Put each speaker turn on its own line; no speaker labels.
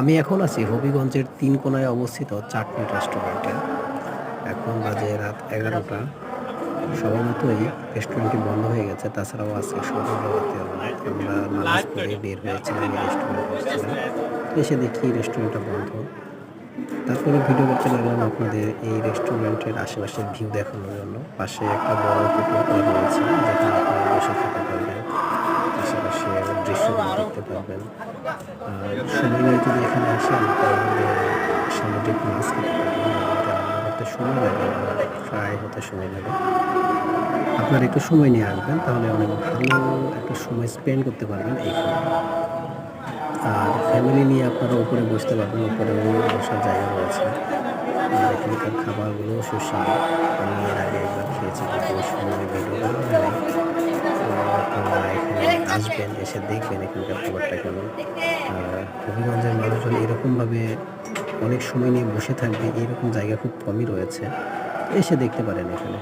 আমি এখন আছি হবিগঞ্জের তিন কোনায় অবস্থিত চাটনি রেস্টুরেন্টে এখন বাজে রাত এগারোটা। সবার মতোই রেস্টুরেন্টটি বন্ধ হয়ে গেছে। তাছাড়াও আজকে সৌরভতে আমরা নামাজ পড়ে বের হয়েছিলাম রেস্টুরেন্টে এসে দেখি রেস্টুরেন্টটা বন্ধ। তারপরে ভিডিও করতে লাগলাম আপনাদের এই রেস্টুরেন্টের আশেপাশের ভিউ দেখানোর জন্য। পাশে একটা বড় পুকুর। পারবেন। আর সময় যদি এখানে আসেন, তাহলে সামুদ্রিক মাছ খেতে পারবেন। সময় লাগে ফ্রাই হতে সময় লাগে। আপনারা একটু সময় নিয়ে আসবেন, তাহলে অনেক ভালো একটা সময় স্পেন্ড করতে পারবেন এইখানে আর ফ্যামিলি নিয়ে আপনারা উপরে বসতে পারবেন, উপরে বসার জায়গা রয়েছে। আর এখানকার খাবারগুলো সুস্বাদু। আসবেন, এসে দেখবেন এখানকার খাবারটা কেমন। হবিগঞ্জের মানুষজন এরকমভাবে অনেক সময় নিয়ে বসে থাকবে, এরকম জায়গা খুব কমই রয়েছে। এসে দেখতে পারেন এখানে।